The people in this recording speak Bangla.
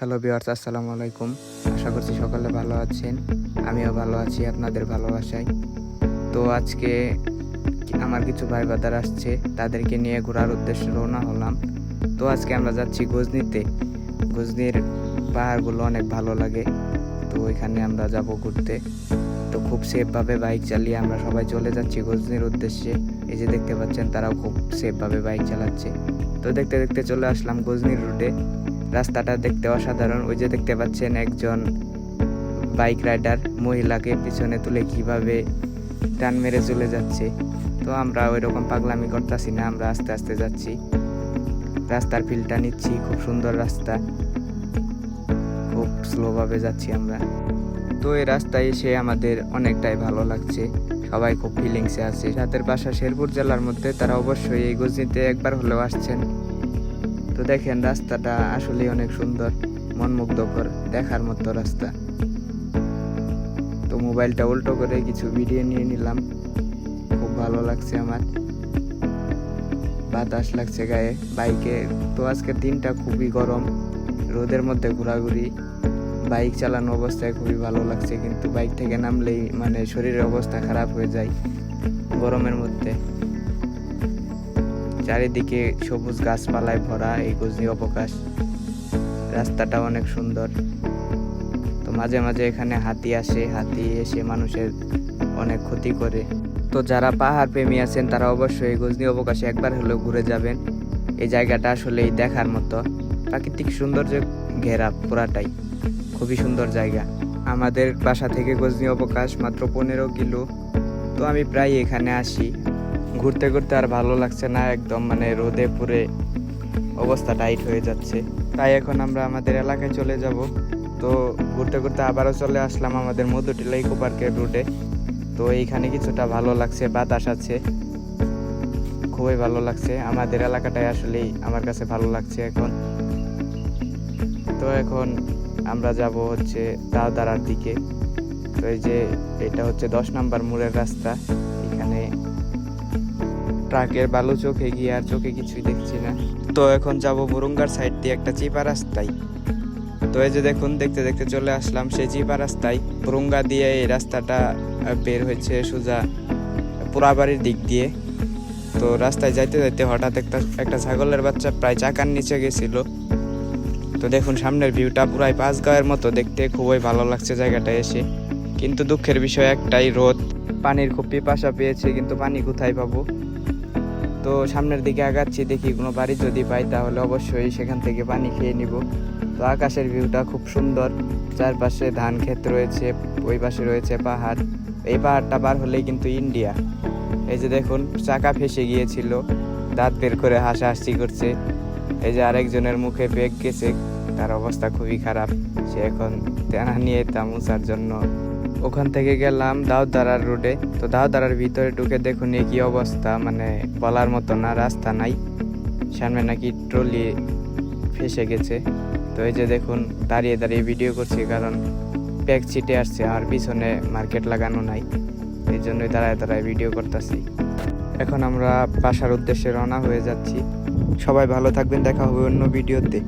হ্যালো বিয়ার্স আসসালামু আলাইকুম। আশা করছি সকালে ভালো আছেন। আমিও ভালো আছি, আপনাদের ভালোবাসায়। তো আজকে আমার কিছু ভাই বাদার আসছে, তাদেরকে নিয়ে ঘোরার উদ্দেশ্যে রওনা হলাম। তো আজকে আমরা যাচ্ছি গজনিতে। গজনির পাহাড়গুলো অনেক ভালো লাগে। তো ওইখানে আমরা যাব ঘুরতে। তো খুব সেফভাবে বাইক চালিয়ে আমরা সবাই চলে যাচ্ছি গজনির উদ্দেশ্যে। এই যে দেখতে পাচ্ছেন, তারাও খুব সেফভাবে বাইক চালাচ্ছে। তো দেখতে দেখতে চলে আসলাম গজনির রুটে রাস্তাটা দেখতে অসাধারণ। ওই যে দেখতে পাচ্ছেন একজন বাইক রাইডার, মহিলাকে পিছনে তুলে কীভাবে টান মেরে চলে যাচ্ছে। তো আমরা ওই রকম পাগলামি করতেছি না, আমরা আস্তে আস্তে যাচ্ছি। রাস্তার ফিলটা নিচ্ছি, খুব সুন্দর রাস্তা। খুব স্লোভাবে যাচ্ছি আমরা। তো এই রাস্তায় এসে আমাদের অনেকটাই ভালো লাগছে। সবাই খুব ফিলিংসে আছে। রাতের বাসা শেরপুর জেলার মধ্যে তারা অবশ্যই এই গজনিতে একবার হলেও আসছেন। তো দেখেন, রাস্তাটা আসলে অনেক সুন্দর, মনমুগ্ধকর, দেখার মতো রাস্তা। তো মোবাইলটা উল্টো করে কিছু ভিডিও নিয়ে নিলাম। খুব ভালো লাগছে আমার। বাতাস লাগছে গায়ে, বাইকে। তো আজকের দিনটা খুবই গরম, রোদের মধ্যে ঘোরাঘুরি। বাইক চালানো অবস্থায় খুবই ভালো লাগছে, কিন্তু বাইক থেকে নামলেই মানে শরীরের অবস্থা খারাপ হয়ে যায় গরমের মধ্যে। চারিদিকে সবুজ গাছপালায় ভরা এই গজনি অবকাশ। রাস্তাটা অনেক সুন্দর। তো মাঝে মাঝে এখানে হাতি আসে, হাতি এসে মানুষের অনেক ক্ষতি করে। তো যারা পাহাড় প্রেমী আছেন, তারা অবশ্যই এই গজনি অবকাশে একবার হলেও ঘুরে যাবেন। এই জায়গাটা আসলেই দেখার মতো। প্রাকৃতিক সৌন্দর্য ঘেরা পুরাটাই। খুবই সুন্দর জায়গা। আমাদের বাসা থেকে গজনি অবকাশ মাত্র পনেরো কিলো। তো আমি প্রায় এখানে আসি। ঘুরতে ঘুরতে আর ভালো লাগছে না, একদম মানে রোদে পুরে অবস্থা টাইট হয়ে যাচ্ছে। তাই এখন আমরা আমাদের এলাকায় চলে যাব। তো ঘুরতে ঘুরতে আবারও চলে আসলাম আমাদের মধুটিলা ইকো পার্কের রুটে তো এইখানে কিছুটা ভালো লাগছে, বাতাস আছে। খুবই ভালো লাগছে, আমাদের এলাকাটাই আসলেই আমার কাছে ভালো লাগছে এখন। তো এখন আমরা যাব হচ্ছে দাওদারার দিকে। তো এই যে এটা হচ্ছে দশ নাম্বার মোড়ের রাস্তা। ট্রাকের বালু চোখে গিয়ে আর চোখে কিছুই দেখছি না। তো এখন যাব বুরুঙ্গার সাইড দিয়ে একটা চিপা রাস্তায়। তো এই যে দেখুন, দেখতে দেখতে চলে আসলাম সেই চিপা রাস্তায়। বুরুঙ্গা দিয়ে এই রাস্তাটা বের হয়েছে সোজা পোড়াবাড়ির দিক দিয়ে। তো রাস্তায় যাইতে যাইতে হঠাৎ একটা একটা ছাগলের বাচ্চা প্রায় চাকার নিচে গেছিল। তো দেখুন, সামনের ভিউটা পুরাই পাঁচ পাঁচগাঁয়ের মতো। দেখতে খুবই ভালো লাগছে জায়গাটা এসে। কিন্তু দুঃখের বিষয় একটাই, রোদ। পানির খুব পিপাসা পেয়েছে, কিন্তু পানি কোথায় পাবো? তো সামনের দিকে আগাচ্ছি, দেখি কোনো বাড়ি যদি পাই তাহলে অবশ্যই সেখান থেকে পানি খেয়ে নিব। তো আকাশের ভিউটা খুব সুন্দর, চারপাশে ধান ক্ষেত রয়েছে, ওই পাশে রয়েছে পাহাড়। এই পাহাড়টা পার হলেই কিন্তু ইন্ডিয়া। এই যে দেখুন, চাকা ফেসে গিয়েছিল, দাঁত বের করে হাসাহাসি করছে। এই যে আরেকজনের মুখে বেগ গেছে। তার অবস্থা খুবই খারাপ। সে এখন তেনা নিয়ে তা মুছার জন্য। ওখান থেকে গেলাম দাউদারার রোডে। তো দাউদারার ভিতরে ঢুকে দেখুন এ কি অবস্থা মানে বলার মতো না, রাস্তা নাই। সামনে নাকি ট্রলি ফেসে গেছে। তো এই যে দেখুন, দাঁড়িয়ে দাঁড়িয়ে ভিডিও করছি কারণ প্যাক ছিটে আসছে আর পিছনে মার্কেট লাগানো নাই। এই জন্যই দাঁড়ায় দাঁড়ায় ভিডিও করতেছি। এখন আমরা বাসার উদ্দেশ্যে রওনা হয়ে যাচ্ছি। সবাই ভালো থাকবেন, দেখা হবে অন্য ভিডিওতে।